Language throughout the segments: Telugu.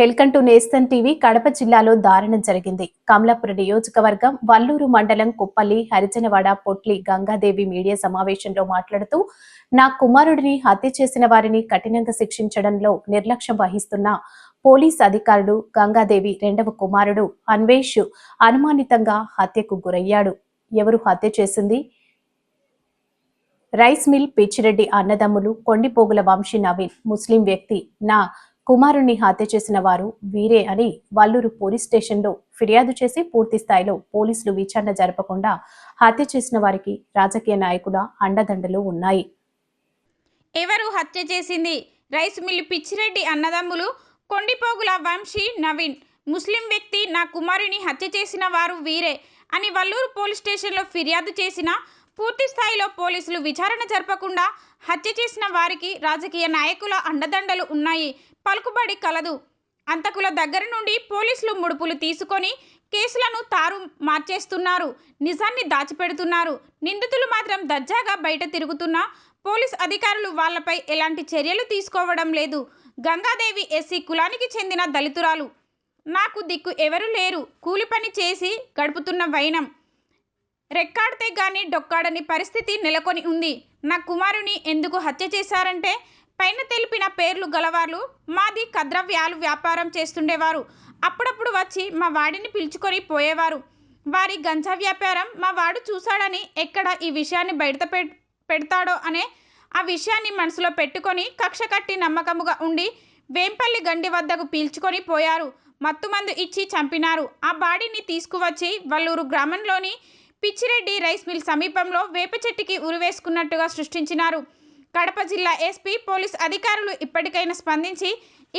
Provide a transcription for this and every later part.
Welcome to Nestan TV. Kadapa జిల్లాలో దారుణం జరిగింది. కమలాపురం నియోజకవర్గం వల్లూరు మండలం కుప్పల్లి హరిజనవాడ పొట్లి గంగాదేవి మీడియా సమావేశంలో మాట్లాడుతూ నా కుమారుడిని హత్య చేసిన వారిని కఠినంగా శిక్షించడంలో నిర్లక్ష్యం వహిస్తున్న పోలీస్ అధికారులు గంగాదేవి రెండవ కుమారుడు అన్వేష్ అనుమానితంగా హత్యకు గురయ్యాడు. ఎవరు హత్య చేసింది? రైస్ మిల్ పిచ్చిరెడ్డి అన్నదమ్ములు కొండిపోగుల వంశీ నవీన్ ముస్లిం వ్యక్తి నా కుమారుణ్ణి హత్య చేసిన వారు వీరే అని వల్లూరు పోలీస్ స్టేషన్లో ఫిర్యాదు చేసి పూర్తి స్థాయిలో పోలీసులు విచారణ జరపకుండా హత్య చేసిన వారికి రాజకీయ నాయకుల అండదండలు ఉన్నాయి. ఎవరు హత్య చేసింది? రైస్ మిల్లు పిచ్చిరెడ్డి అన్నదమ్ములు కొండిపోగుల వంశీ నవీన్. ముస్లిం వ్యక్తి నా కుమారుని హత్య చేసిన వారు వీరే అని వల్లూరు పోలీస్ స్టేషన్లో ఫిర్యాదు చేసిన పూర్తి స్థాయిలో పోలీసులు విచారణ జరపకుండా హత్య చేసిన వారికి రాజకీయ నాయకుల అండదండలు ఉన్నాయి. పలుకుబడి కలదు. అంతకుల దగ్గర నుండి పోలీసులు ముడుపులు తీసుకొని కేసులను తారు మార్చేస్తున్నారు. నిజాన్ని దాచిపెడుతున్నారు. నిందితులు మాత్రం దర్జాగా బయట తిరుగుతున్నా పోలీస్ అధికారులు వాళ్ళపై ఎలాంటి చర్యలు తీసుకోవడం లేదు. గంగాదేవి ఎస్సీ కులానికి చెందిన దళితురాలు. నాకు దిక్కు ఎవరు లేరు. కూలి పని చేసి గడుపుతున్న వైనం. రెక్కాడితే గాని డొక్కాడని పరిస్థితి నెలకొని ఉంది. నా కుమారుని ఎందుకు హత్య చేశారంటే? పైన తెలిపిన పేర్లు గలవారు మాది కద్రవ్యాలు వ్యాపారం చేస్తుండేవారు. అప్పుడప్పుడు వచ్చి మా వాడిని పిలుచుకొని పోయేవారు. వారి గంజా వ్యాపారం మా వాడు చూశాడని ఎక్కడ ఈ విషయాన్ని బయట పె- పెడతాడో అనే ఆ విషయాన్ని మనసులో పెట్టుకొని కక్ష కట్టి నమ్మకముగా ఉండి వేంపల్లి గండి వద్దకు పీల్చుకొని పోయారు. మత్తుమందు ఇచ్చి చంపినారు. ఆ బాడీని తీసుకువచ్చి వల్లూరు గ్రామంలోని పిచ్చిరెడ్డి రైస్ మిల్ సమీపంలో వేప చెట్టుకి ఉరివేసుకున్నట్టుగా సృష్టించినారు. కడప జిల్లా ఎస్పీ పోలీస్ అధికారులు ఇప్పటికైనా స్పందించి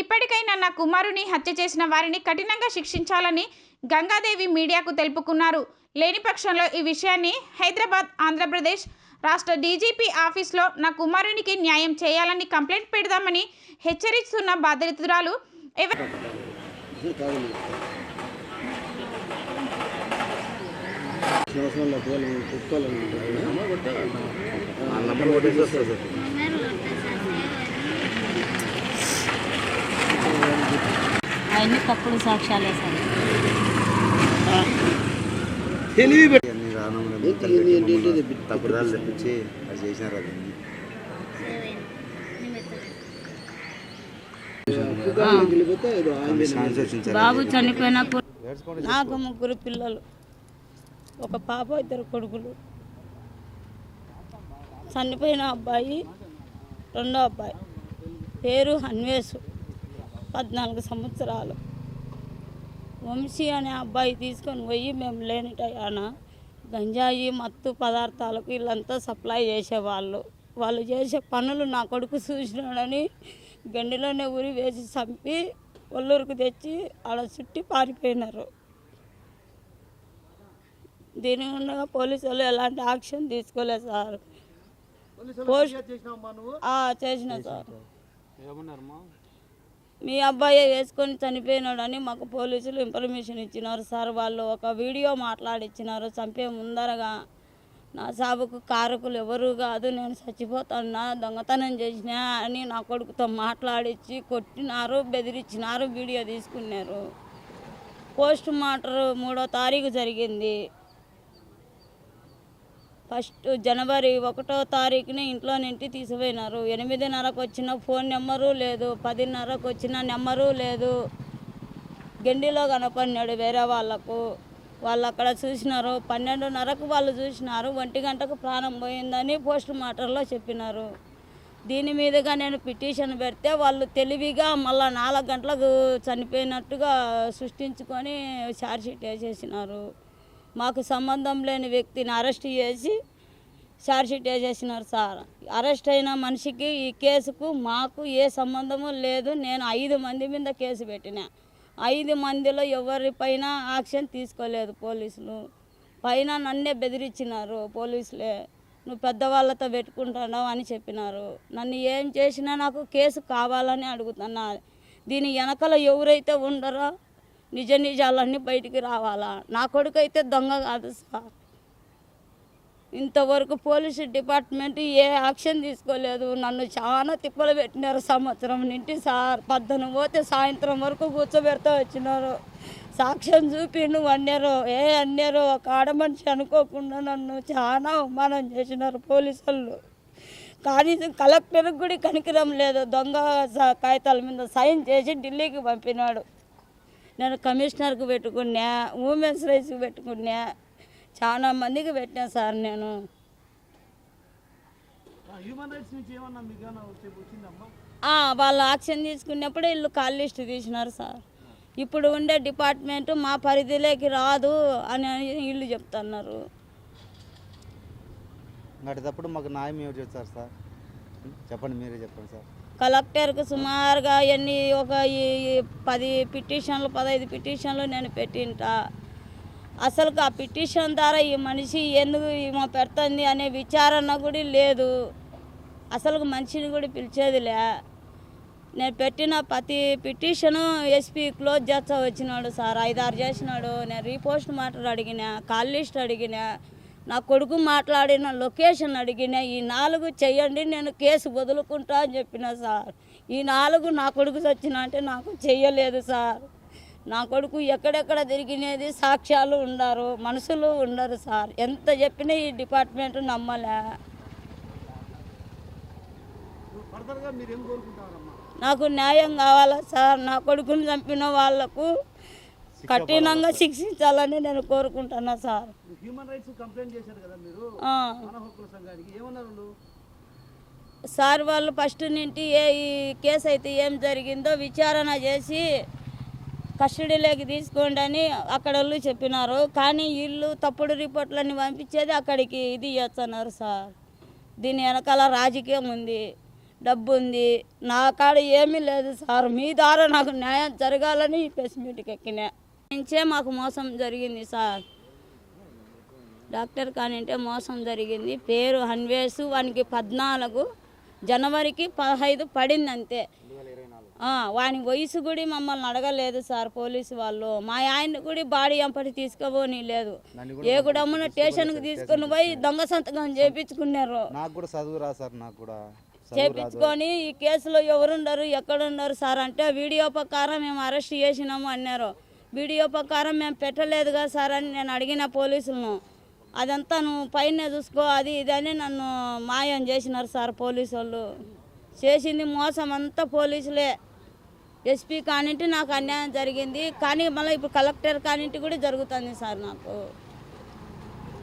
ఇప్పటికైనా నా కుమారుని హత్య చేసిన వారిని కఠినంగా శిక్షించాలని గంగాదేవి మీడియాకు తెలుపుకున్నారు. లేని పక్షంలో ఈ విషయాన్ని హైదరాబాద్ ఆంధ్రప్రదేశ్ రాష్ట్ర డీజీపీ ఆఫీస్లో నా కుమారునికి న్యాయం చేయాలని కంప్లైంట్ పెడదామని హెచ్చరిస్తున్న బాధితురాలు ఎవరు? అవన్నీ తప్పుడు సాక్ష్యాలే సార్ తెలివి? తప్పుడు రాళ్ళు తెప్పించి అది చేసినారు బాబు చనిపోయినప్పుడు నాకు ముగ్గురు పిల్లలు ఒక పాప ఇద్దరు కొడుకులు. చనిపోయిన అబ్బాయి రెండో అబ్బాయి. పేరు హన్వేష్ పద్నాలుగు సంవత్సరాలు. వంశీ అనే అబ్బాయి తీసుకొని పోయి మేము లేని టయాన గంజాయి మత్తు పదార్థాలకు వీళ్ళంతా సప్లై చేసేవాళ్ళు. వాళ్ళు చేసే పనులు నా కొడుకు చూసినాడని గండిలోనే ఊరి వేసి చంపి ఒల్లూరుకు తెచ్చి ఆడ చుట్టి పారిపోయినారు. దీని ఉండగా పోలీసు వాళ్ళు ఎలాంటి యాక్షన్ తీసుకోలేదు సార్. చేసిన సార్. మీ అబ్బాయి వేసుకొని చనిపోయినాడని మాకు పోలీసులు ఇన్ఫర్మేషన్ ఇచ్చినారు సార్. వాళ్ళు ఒక వీడియో మాట్లాడిచ్చినారు చంపే ముందరగా. నా సాబుకు కారకులు ఎవరు కాదు నేను చచ్చిపోతానా దొంగతనం చేసినా అని నా కొడుకుతో మాట్లాడించి కొట్టినారు బెదిరించినారు వీడియో తీసుకున్నారు. పోస్ట్ మార్టం మూడో తారీఖు జరిగింది. ఫస్ట్ జనవరి ఒకటో తారీఖున ఇంట్లో నుండి తీసిపోయినారు ఎనిమిదిన్నరకు వచ్చిన ఫోన్ నెంబరు లేదు. పదిన్నరకు వచ్చిన నెంబరు లేదు. గండిలో కనపడినాడు వేరే వాళ్ళకు. వాళ్ళు అక్కడ చూసినారు. పన్నెండున్నరకు వాళ్ళు చూసినారు. ఒంటి గంటకు ప్రాణం పోయిందని పోస్ట్ మార్టంలో చెప్పినారు. దీని మీదుగా నేను పిటిషన్ పెడితే వాళ్ళు తెలివిగా మళ్ళీ నాలుగు గంటలకు చనిపోయినట్టుగా సృష్టించుకొని ఛార్జ్షీట్ వేసేసినారు. మాకు సంబంధం లేని వ్యక్తిని అరెస్ట్ చేసి ఛార్జ్షీట్ వేసేసినారు సార్. అరెస్ట్ అయిన మనిషికి ఈ కేసుకు మాకు ఏ సంబంధము లేదు. నేను ఐదు మంది మీద కేసు పెట్టిన. ఐదు మందిలో ఎవరిపైన యాక్షన్ తీసుకోలేదు పోలీసులు. పైన నన్నే బెదిరించినారు పోలీసులే. నువ్వు పెద్దవాళ్ళతో పెట్టుకుంటున్నావు అని చెప్పినారు. నన్ను ఏం చేసినా నాకు కేసు కావాలని అడుగుతున్నా దీని వెనకలో ఎవరైతే ఉండరో నిజ నిజాలన్నీ బయటికి రావాలా? నా కొడుకు అయితే దొంగ కాదు సార్. ఇంతవరకు పోలీసు డిపార్ట్మెంట్ ఏ యాక్షన్ తీసుకోలేదు. నన్ను చాలా తిప్పలు పెట్టినారు సంవత్సరం నుండి సార్. పద్దను పోతే సాయంత్రం వరకు కూర్చోబెడతా వచ్చినారు. సాక్ష్యం చూపిండు అన్నారు. ఏ అన్నారు ఒక ఆడ మనిషి అనుకోకుండా నన్ను చాలా అవమానం చేసినారు పోలీసు వాళ్ళు కానీ కలెక్టర్కి కూడా కనికరం లేదు. దొంగ స- కాగితాల మీద సైన్ చేసి ఢిల్లీకి పంపినాడు. నేను కమిషనర్కి పెట్టుకున్నా ఉమెన్స్ రైట్స్కి పెట్టుకున్నా చాలా మందికి పెట్టినా సార్ నేను. హ్యూమన్ రైట్స్ నుంచి ఏమన్నా మీకు ఏమన్నా వచ్చే- వచ్చిందమ్మా ఆ, వాళ్ళు యాక్షన్ తీసుకున్నప్పుడే వీళ్ళు కాల్ లిస్ట్ తీసినారు సార్. ఇప్పుడు ఉండే డిపార్ట్మెంట్ మా పరిధిలోకి రాదు అని వీళ్ళు చెప్తున్నారు. అటుతప్పుడు మాకు న్యాయం ఏమి చేస్తారు సార్? చెప్పండి మీరే చెప్పండి సార్. కలెక్టర్కి సుమారుగా ఎన్ని ఒక ఈ పది పిటిషన్లు పదహైదు పిటిషన్లు నేను పెట్టింట. అసలు ఆ పిటిషన్ ద్వారా ఈ మనిషి ఎందుకు ఈమె పెడుతుంది అనే విచారణ కూడా లేదు. అసలు మనిషిని కూడా పిలిచేదిలే. నేను పెట్టిన ప్రతి పిటిషను ఎస్పీ క్లోజ్ చేస్తా వచ్చినాడు సార్. ఐదారు చేసినాడు. నేను రీపోస్ట్ మాటలు అడిగిన కాల్ లిస్ట్ అడిగిన నా కొడుకు మాట్లాడిన లొకేషన్ అడిగిన ఈ నాలుగు చెయ్యండి నేను కేసు వదులుకుంటా అని చెప్పిన సార్. ఈ నాలుగు నా కొడుకు చచ్చిన అంటే నాకు చెయ్యలేదు సార్. నా కొడుకు ఎక్కడెక్కడ తిరిగినది సాక్ష్యాలు ఉండరు మనుషులు ఉండరు సార్. ఎంత చెప్పినా ఈ డిపార్ట్మెంట్ నమ్మలే. నాకు న్యాయం కావాలా సార్. నా కొడుకుని చంపిన వాళ్ళకు కఠినంగా శిక్షించాలని నేను కోరుకుంటున్నా సార్. హ్యూమన్ రైట్స్ కంప్లైంట్ చేశారు కదా మీరు? ఆ. మానవ హక్కుల సంఘానికి ఏమన్నారు వాళ్ళు? సార్ వాళ్ళు ఫస్ట్ నుండి ఏ ఈ కేసు అయితే ఏం జరిగిందో విచారణ చేసి కస్టడీలోకి తీసుకోండి అని అక్కడ వాళ్ళు చెప్పినారు. కానీ వీళ్ళు తప్పుడు రిపోర్ట్లన్నీ పంపించేది అక్కడికి ఇది చేస్తున్నారు సార్. దీని వెనకాల రాజకీయం ఉంది డబ్బు ఉంది. నా కాడ ఏమీ లేదు సార్. మీ ద్వారా నాకు న్యాయం జరగాలని ఈ ప్రెస్ మీట్కి ఎక్కినా. నుంచే మాకు మోసం జరిగింది సార్. డాక్టర్ కానింటే మోసం జరిగింది. పేరు హన్వేసు వానికి పద్నాలుగు జనవరికి పదహైదు పడింది అంతే వాని వయసు కూడా మమ్మల్ని అడగలేదు సార్ పోలీసు వాళ్ళు. మా ఆయన కూడా బాడీ ఎంపటి తీసుకోబోని లేదు. ఏ గుడమ్మున స్టేషన్కి తీసుకొని పోయి దొంగ సంతకం చేపించుకున్నారు. నాకు కూడా చదువు రా సార్ నాకు కూడా చేపించుకొని ఈ కేసులో ఎవరున్నారు ఎక్కడున్నారు సార్ అంటే వీడియో ప్రకారం మేము అరెస్ట్ చేసినాము అన్నారు. వీడియో ప్రకారం మేము పెట్టలేదుగా సార్ అని నేను అడిగిన పోలీసులను. అదంతా నువ్వు పైన చూసుకో అది ఇది అని నన్ను మాయం చేసినారు సార్ పోలీసు వాళ్ళు చేసింది మోసం అంతా పోలీసులే. ఎస్పీ కానింటి నాకు అన్యాయం జరిగింది. కానీ మళ్ళీ ఇప్పుడు కలెక్టర్ కానింటి కూడా జరుగుతుంది సార్ నాకు.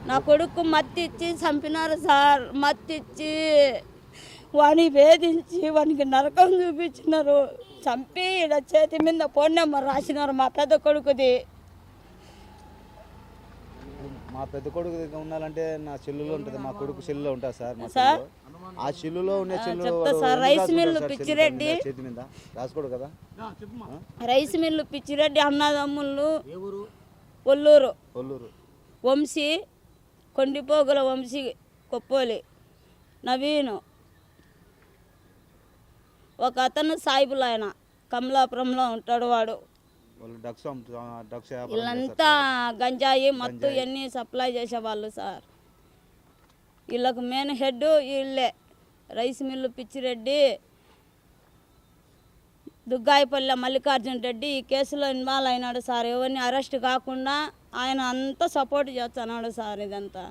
నా కొడుకు మత్తి ఇచ్చి చంపినారు సార్. మత్తి ఇచ్చి వాని వేధించి వానికి నరకం చూపించినారు. చంపి ఈడ చేతి మీద ఫోన్ నెంబర్ రాసినారు మా పెద్ద కొడుకుది. మా పెద్ద కొడుకు దగ్గర ఉండాలంటే నా చెల్లులో ఉంటుంది మా కొడుకు చెల్లులో ఉంటుంది సార్ మా సార్? ఆ చెల్లులో ఉండే చెల్లు రైస్ మిల్లు పిచ్చిరెడ్డి. చేతి మీద? రాసుకోడు కదా? రైస్ మిల్లు పిచ్చిరెడ్డి అన్నదమ్ముళ్ళు ఒల్లూరు. కొల్లూరు వంశీ కొండిపోగుల వంశీ కొప్పోలి నవీను. ఒక అతను సాయిబుల్ ఆయన కమలాపురంలో ఉంటాడు వాడు. వీళ్ళంతా గంజాయి మత్తు ఇవన్నీ సప్లై చేసేవాళ్ళు సార్. వీళ్ళకు మెయిన్ హెడ్ వీళ్ళే. రైస్ మిల్లు పిచ్చిరెడ్డి దుగ్గాయపల్లె మల్లికార్జున రెడ్డి ఈ కేసులో ఇన్వాల్వ్ అయినాడు సార్. ఎవరిని అరెస్ట్ కాకుండా ఆయన అంతా సపోర్ట్ చేస్తున్నాడు సార్ ఇదంతా.